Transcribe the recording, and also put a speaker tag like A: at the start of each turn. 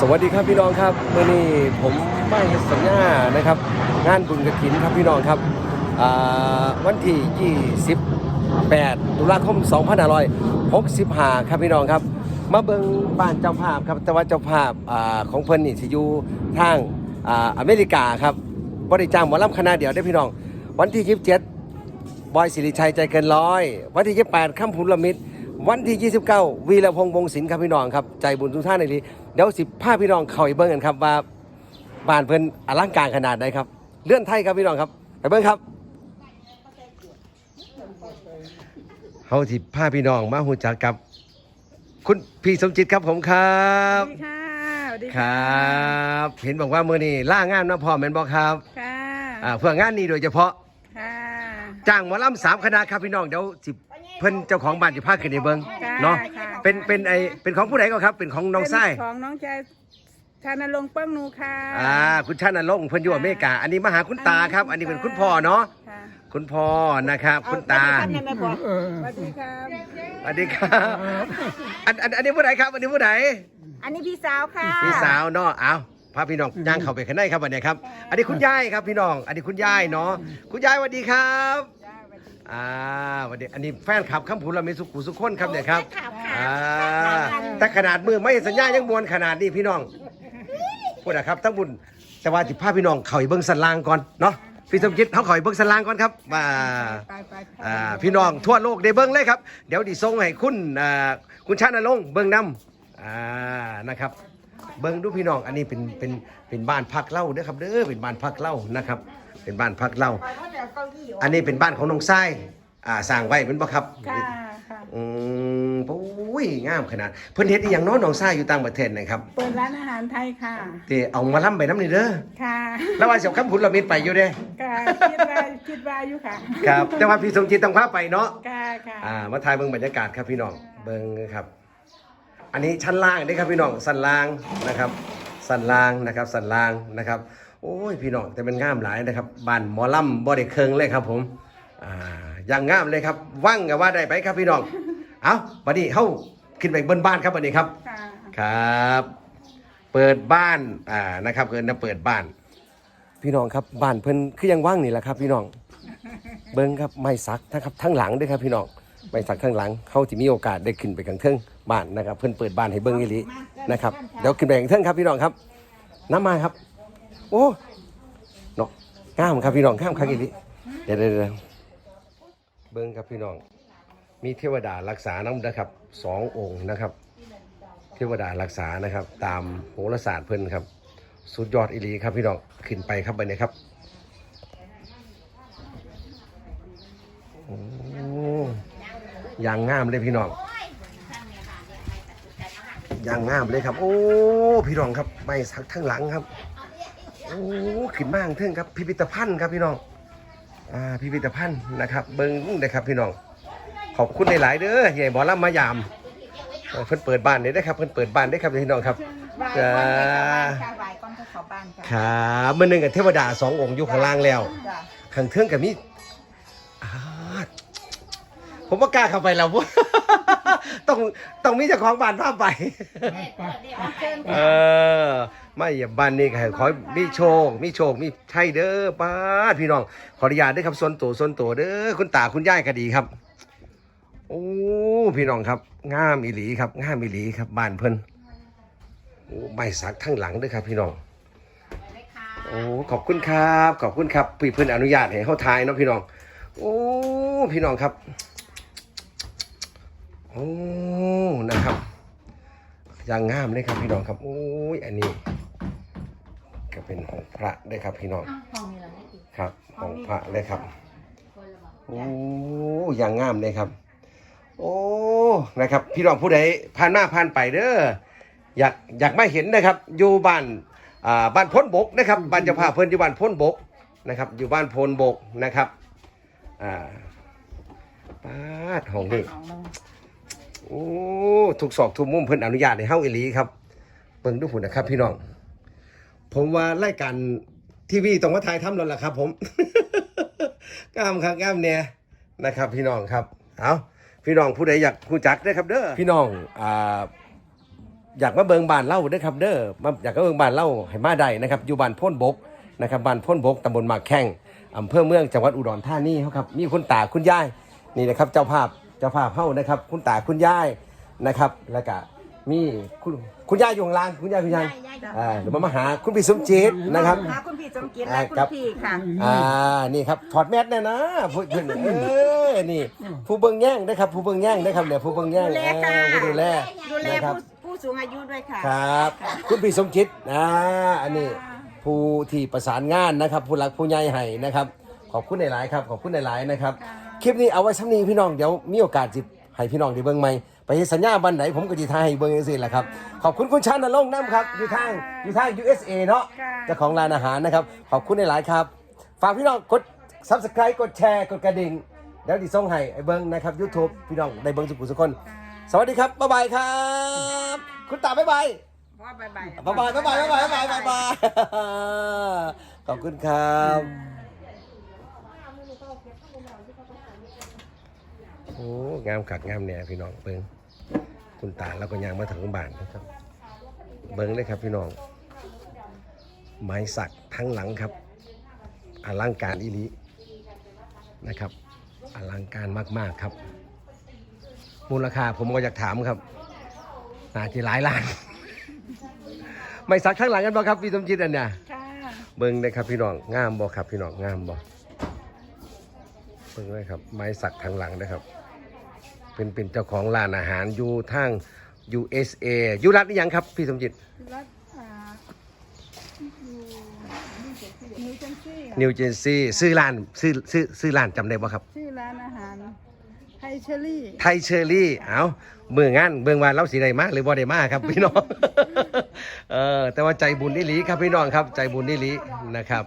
A: สวัสดีครับพี่น้องครับเมื่อนี้ผมไม่สัญญานะครับ งานบุญกระถินครับพี่น้องครับวันที่ 28 ตุลาคม 2565 ครับพี่น้องครับ มาเบิงบ้านเจ้าภาพครับแต่ว่าเจ้าภาพอของเพิ่นนี่สิอยู่ทางอาอเมริกาครับบริจางหมอลำคณะเดียวได้พี่น้อง วันที่ 27 บอยสิริชัยใจเกินร้อย วันที่ 28ข้ามพุนละมิตร วันที่ 29 วีรพงษ์วงศิลป์ครับพี่น้องครับ ใจบุญทุกท่านในนี้เดี๋ยวสิพาพี่น้องเข้าไปเบิ่งกันครับว่าบ้านเพิ่นอลังการขนาดใดครับ เลื่อนไทยครับพี่น้องครับไปเบิ่งครับเฮาสิพาพี่น้องมาหูจักกับ คุณพี่สมจิตครับผมครับ
B: สวัสดีค่ะสวัสดี
A: คร
B: ค่ะั
A: บ เห็นบอกว่ามื้อนี้ล่างานนะพ่อแม่นบ่ครับ
B: ค่ะ
A: อ่าเพื่องานนี้โดยเฉพาะ
B: ค่ะ
A: จ้างหมอลำสามคณะครับพี่น้องเดี๋ยวสิ เพิ่นเจ้าของบ้านจะพาขึ้นในเบิง
B: ค่ะ
A: เนาะ
B: ค่ะ
A: เป็นเป็นไอเป็นของผู้ใดก็ครับ เป็นของน้องไส้
B: เป็นของน้องชายชานรงค์เปิ้งนูค่ะ
A: อ่าคุณชาตินรงค์เพิ่นอยู่อเมริกา อันนี้มาหาคุณตาครับ อันนี้เป็นคุณพ่อเนาะ
B: ค่ะ
A: คุณพ่อนะครับ คุณตา
B: สวัสดีครับ
A: สวัสดีครับอันอันอันนี้ผู้ใดครับ อันนี้ผู้ใด
C: อันนี้พี่สาวค่ะ
A: พี่สาวเนาะเอาพาพี่น้องย่างเข้าไปข้างในครับวันนี้ครับ อันนี้คุณยายครับพี่น้อง อันนี้คุณยายเนาะ คุณยายสวัสดีครับ อ่าสวัสดีอันนี้แฟนคลับคำพูดเรามีสุขุสุขคนครับเนี่ยครับ
C: แฟนคลับค่ะ
A: อ่าแต่ขนาดมือไม่สัญญายังมวนขนาดนี้พี่น้องพูดนะครับทั้งบุญแต่ว่าสิพาพี่น้องเข้าไปเบิ้งสันลางก่อนเนาะพี่สมคิดเขาเข้าไปเบิ้งสันลางก่อนครับว่า
B: ไปไปไป
A: อ่าพี่น้องทั่วโลกได้เบิ้งเลยครับ เดี๋ยวดิส่งให้คุณอ่าคุณชาตินรงค์เบิ้งนำอ่านะครับ เบิ้งดูพี่น้องอันนี้เป็นเป็นเป็นบ้านพักเล่าเด้อครับเด้อเป็นบ้านพักเล่านะครับ เป็นบ้านพักเล่า อันนี้เป็นบ้านของน้องไส้อ่าสร้างไว้เป็นบ่ครับ
B: ค่ะค่ะ
A: อืมโอ้ยงามขนาดเพิ่นเฮ็ดอีหยังเน้อน้องไส้อยู่ต่างประเทศนะครับ
B: เปิดร้านอาหารไทยค่ะ
A: ที่เอามาล่ำไปน้ำนี่เด้อ
B: ค่ะ
A: แล้วว่าเสียวคำพุนละมิดไปอยู่เด้
B: ค่ะคิดว่าคิดว่าอยู่ค่ะ
A: ครับแต่ว่าพี่สมจิตต้องพาไปเนาะ
B: ค่ะค่ะ
A: อ่ามาถ่ายเบิ่งบรรยากาศครับพี่น้องเบิ่งครับ อันนี้ชั้นล่างเด้ครับพี่น้องสันล่างนะครับ สันล่างนะครับ สันล่างนะครับ โอ้ยพี่น้องแต่เป็นงามหลายนะครับบ้านหมอลำบ่ได้เคิงเลยครับ ผมอ่าอย่างงามเลยครับว่างกับว่าได้ไปครับพี่น้องเอาบัดนี้เฮาขึ้นไปบนบ้านครับบัดนี้ครับ
B: ค่ะ
A: ครับ เปิดบ้านอ่านะครับเกินนะเปิดบ้าน พี่น้องครับบ้านเพิ่นคือยังว่างนี่แหละครับ พี่น้องเบิ้งครับไม้สักนะครับทั้งหลังด้วยครับพี่น้องไม้สักทั้งหลังเขาที่มีโอกาสได้ขึ้นไปข้างเทิง บ้านนะครับ เพิ่นเปิดบ้านให้เบิ้งอีหลีนะครับเดี๋ยวขึ้นไปข้างเทิงครับพี่น้องครับน้ำมาครับ โอ้เนาะงามครับพี่น้องงามครับอีหลีเดี๋ยวเดี๋ยวเดี๋ยวเบิ้งครับพี่น้อง มีเทวดารักษาน้ำนะครับสององค์นะครับ เทวดารักษานะครับ ตามโหราศาสตร์เพิ่นครับ สุดยอดอีหลีครับพี่น้องขึ้นไปครับไปเนี่ยครับโอ้ยางงามเลยพี่น้อง ยางงามเลยครับ โอ้พี่น้องครับไม่สักทั้งหลังครับโอ้ขึ้นมากเทิงครับ พิพิธภัณฑ์ครับพี่น้องอ่าพิพิธภัณฑ์นะครับ เบิ้งนะครับพี่น้อง ขอบคุณหลายๆเด้อใหญ่บอลำมายามเออเพิ่นเปิดบ้านได้ครับเพิ่นเปิดบ้านได้ครับพี่น้องครับ
C: ไหว้ก่อนไปเข้าบ้านค่ะไหว้ก่อนจะเข้าบ้านค่ะ
A: ครับเมื่อหนึงกับเทวดาสององค์อยู่ข้างล่างแล้ว
C: จ้ะ
A: ข้างเทิงกับมีอ่า ผมว่ากล้าเข้าไปแล้ว ต้องต้องมีเจ้าของบ้านพาไป เออไม่อย่าบ้านนี้ก็ให้ขอให้มีโชค มีโชค มีชัยเด้อป้าดพี่น้อง ขออนุญาตด้วยครับส่วนตัวส่วนตัวเด้อคุณตาคุณยายก็ดีครับ โอ้พี่น้องครับงามอีหลีครับงามอีหลีครับบ้านเพิ่นโอ้ใบสักทั้งหลังเด้วยครับ พี่น้อง โอ้ขอบคุณครับ ขอบคุณครับพี่เพิ่นอนุญาตให้เข้าทายเนาะพี่น้อง โอ้พี่น้องครับ โอ้นะครับอย่างงามเลยครับพี่น้องครับโอ้ยอันนี้ ก็เป็นของพระได้ครับพี่น้องครับของพระเลยครับโอ้อย่างงามเลยครับ โอ้นะครับ พี่น้องผู้ใดผ่านหน้าผ่านไปเด้ออยากอยากมาเห็นนะครับ อยู่บ้านอ่าบ้านพ้นบกนะครับบ้านจ้าภาเพิ่อนอยู่บ้านพ้นบกนะครับ อยู่บ้านพ้นบกนะครับอ่าป้าดห้องนี้ โอ้ถูกศอกทุกมุมเพิ่นอนุญาตให้เฮาอีหลีครับเบิ่งดูพุ่นนะครับ พี่น้อง ผมว่ารายการทีวีต้องมาถ่ายทำแล้วล่ะครับ ผมกล้ามครับกล้ามเนี่ยนะครับ พี่น้องครับ เอาพี่น้องผู้ใดอยากรู้จักได้ครับเด้อพี่น้องอ่าอยากมาเบิงบ้านเล่าเด้อครับเด้อมาอยากมาเบิงบ้านเล่าให้มาได้นะครับ อยู่บ้านพ้นบกนะครับบ้านพ้นบกตำบลหมากแข้งอำเภอเมืองจังหวัดอุดรธานีครับ มีคุณตาคุณยายนี่นะครับ เจ้าภาพ จ้าภาพเฮานะครับ คุณตาคุณยายนะครับ แล้วก็มีคุณคุณยายอยู่ข้างล่างคุณยายคุณยายอ่าเดี๋ยวมามาหาคุณพี่สมจิตนะครับ
C: หาคุณพี่สมเกียรติ
A: อ่า
C: และคุ
A: ครั
C: ณ
A: บ
C: พี่ค่ะ
A: อ่านี่ครับถอดแมสแน่นะผู้เพิ่นเออนี่ ผู้เบิ่งแย่งนะครับ ผู้เบิ่งแย่งนะครับเนี่ยผู้เบิ่งแย่ง
C: ดูแลค่ะ
A: เออผู้ดูแล
C: ดูแล
A: นะครับ
C: ผู้ผู้สูงอายุด้วยค่ะ
A: ครับ คุณพี่สมคิดอ่าอันนี้ผู้ที่ประสานงานนะครับ ผู้หลักผู้ใหญ่ให้นะครับ ขอบคุณหลาย ๆ ครับ ขอบคุณหลาย ๆ นะครับ ค ลิปนี้เอาไว้ซ้ำนี้พี่น้องเดี๋ยวมีโอกาสจิให้พี่น้องได้เบิ่งใหม่ไปเฮ็ดสัญญาบันไหนผมก็จะทายให้เบิ่งจังซี่แหละครับ ขอบคุณคุณชันนรงค์น้ำครับ อยู่ทางอยู่ทาง USA เนาะ
B: ค่ะ
A: เจ้าของร้านอาหารนะครับ ขอบคุณหลายๆครับ ฝากพี่น้องกด subscribe กดแชร์กดกระดิ่งเดี๋ยวดิส่งให้ไอ้เบิ้งนะครับ YouTube พี่น้องได้เบิ้งสุขุสุกคน สวัสดีครับบ๊ายบายครับ คุณตาบ๊ายบาย
C: ว่าบายบาย
A: บ๊ายบายบ๊ายบายบ๊ายบายบ๊ายบายบ๊ายบายขอบคุณครับ โอ้งามกัดงามเนี่ยพี่น้องเบิ้งคุณตาแล้วก็ยางมาถึงบ้านนะครับ เบิ้งเลยครับพี่น้อง ไม้สักทั้งหลังครับอลังการอีหลีนะครับอลังการมาก ๆ ครับ มูลค่าผมก็อยากถามครับน่าจะหลายล้าน ไม่สักทั้งหลังกันบ่ครับพี่สมจิตอันเนี่ย
B: ค่ะ
A: เบิ้งเลยครับพี่น้องงามบ่ครับพี่น้องงามบ่เบิ้งเลยครับ ไม้สักทั้งหลังนะครับ เป็นเป็นเจ้าของร้านอาหารอยู่ทาง USA อยู่รัฐนี่ยังครับ พี่สมจิต
B: รัฐอ่าอยู่นิวเจนซี่
A: นิวเจนซีย์ซื้อร้านซื้อซื้อซื้อร้านจำได้บ่ครับ
B: ชื่อร้านอาหารไทยเชอรี่
A: ไทยเชอรี่ เอาเมืองงานเมืองวานเราสีได้มาหรือบ่ได้มาครับ พี่น้อง เออแต่ว่าใจบุญนี่หลีครับพี่น้องครับ ใจบุญนี่หลีนะครับ